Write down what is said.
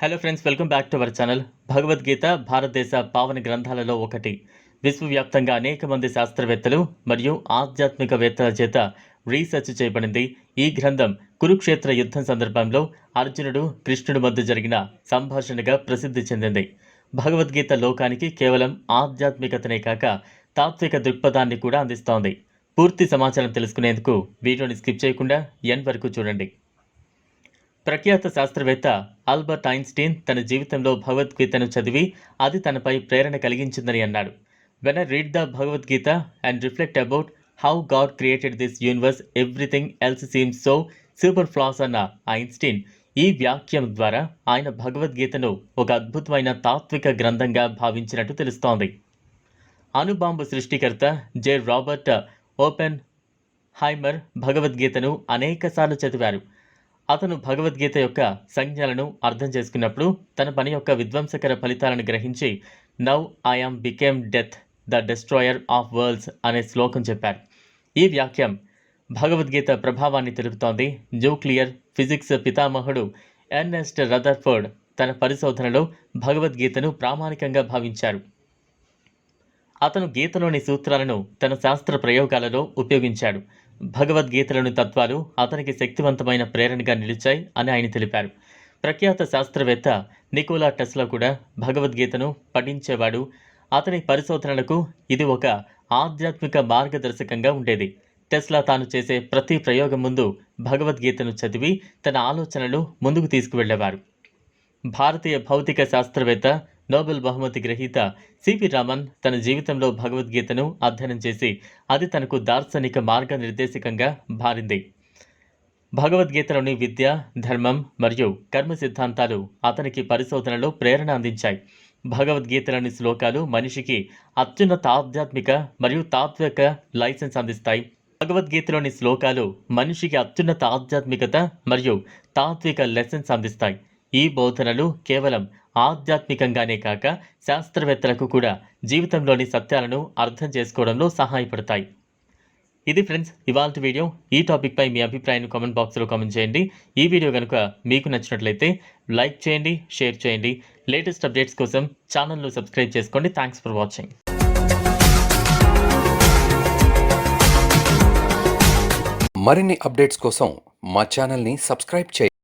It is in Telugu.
Hello friends welcome back to our channel Bhagavad Gita భారతదేశ పావన గ్రంథాలలో ఒకటి. విశ్వవ్యాప్తంగా అనేక మంది శాస్త్రవేత్తలు మరియు ఆధ్యాత్మికవేత్తల చేత రీసెర్చ్ చేయబడింది. ఈ గ్రంథం కురుక్షేత్ర యుద్ధం సందర్భంలో అర్జునుడు కృష్ణుడి మధ్య జరిగిన సంభాషణగా ప్రసిద్ధి చెందింది. భగవద్గీత లోకానికి కేవలం ఆధ్యాత్మికతనే కాక తాత్విక దృక్పథాన్ని కూడా అందిస్తోంది. పూర్తి సమాచారం తెలుసుకునేందుకు వీడియోని స్కిప్ చేయకుండా ఎన్ వరకు చూడండి. ప్రఖ్యాత శాస్త్రవేత్త ఆల్బర్ట్ ఐన్స్టీన్ తన జీవితంలో భగవద్గీతను చదివి అది తనపై ప్రేరణ కలిగించిందని అన్నాడు. When I read the Bhagavad Gita and reflect about how God created this universe everything else seems so superfluous అన్న ఐన్స్టీన్ ఈ వ్యాఖ్యం ద్వారా ఆయన భగవద్గీతను ఒక అద్భుతమైన తాత్విక గ్రంథంగా భావించినట్టు తెలుస్తోంది. అణుబాంబు సృష్టికర్త జె. రాబర్ట్ ఓపెన్ హైమర్ భగవద్గీతను అనేకసార్లు చదివారు. అతను భగవద్గీత యొక్క సంజ్ఞలను అర్థం చేసుకున్నప్పుడు తన పని యొక్క విధ్వంసకర ఫలితాలను గ్రహించి now I am became death the destroyer of worlds అనే శ్లోకం చెప్పారు. ఈ వాక్యం భగవద్గీత ప్రభావాన్ని తెలుపుతోంది. న్యూక్లియర్ ఫిజిక్స్ పితామహుడు ఎర్నెస్ట్ రదర్ఫర్డ్ తన పరిశోధనలో భగవద్గీతను ప్రామాణికంగా భావించారు. అతను గీతలోని సూత్రాలను తన శాస్త్ర ప్రయోగాలలో ఉపయోగించాడు. భగవద్గీతలోని తత్వాలు అతనికి శక్తివంతమైన ప్రేరణగా నిలిచాయి అని ఆయన తెలిపారు. ప్రఖ్యాత శాస్త్రవేత్త నికోలా టెస్లా కూడా భగవద్గీతను పఠించేవాడు. అతని పరిశోధనలకు ఇది ఒక ఆధ్యాత్మిక మార్గదర్శకంగా ఉండేది. టెస్లా తాను చేసే ప్రతి ప్రయోగం ముందు భగవద్గీతను చదివి తన ఆలోచనలు ముందుకు తీసుకువెళ్ళేవారు భారతీయ భౌతిక శాస్త్రవేత్త నోబెల్ బహుమతి గ్రహీత సివి రామన్ తన జీవితంలో భగవద్గీతను అధ్యయనం చేసి అది తనకు దార్శనిక మార్గనిర్దేశకంగా మారింది. భగవద్గీతలోని విద్య ధర్మం మరియు కర్మ సిద్ధాంతాలు అతనికి పరిశోధనలో ప్రేరణ అందించాయి. భగవద్గీతలోని శ్లోకాలు మనిషికి అత్యున్నత ఆధ్యాత్మిక మరియు తాత్విక లైసెన్స్ అందిస్తాయి. భగవద్గీతలోని శ్లోకాలు మనిషికి అత్యున్నత ఆధ్యాత్మికత మరియు తాత్విక లెసన్స్ అందిస్తాయి. ఈ బోధనలు కేవలం ఆధ్యాత్మికంగానే కాక శాస్త్రవేత్తలకు కూడా జీవితంలోని సత్యాలను అర్థం చేసుకోవడంలో సహాయపడతాయి. ఇది ఫ్రెండ్స్ ఇవాళ వీడియో. ఈ టాపిక్పై మీ అభిప్రాయాన్ని కామెంట్ బాక్స్లో కామెంట్ చేయండి. ఈ వీడియో కనుక మీకు నచ్చినట్లయితే లైక్ చేయండి షేర్ చేయండి. లేటెస్ట్ అప్డేట్స్ కోసం ఛానల్ను సబ్స్క్రైబ్ చేసుకోండి. Thanks for watching. మరిన్ని అప్డేట్స్ కోసం మా ఛానల్ని సబ్స్క్రైబ్ చేయండి.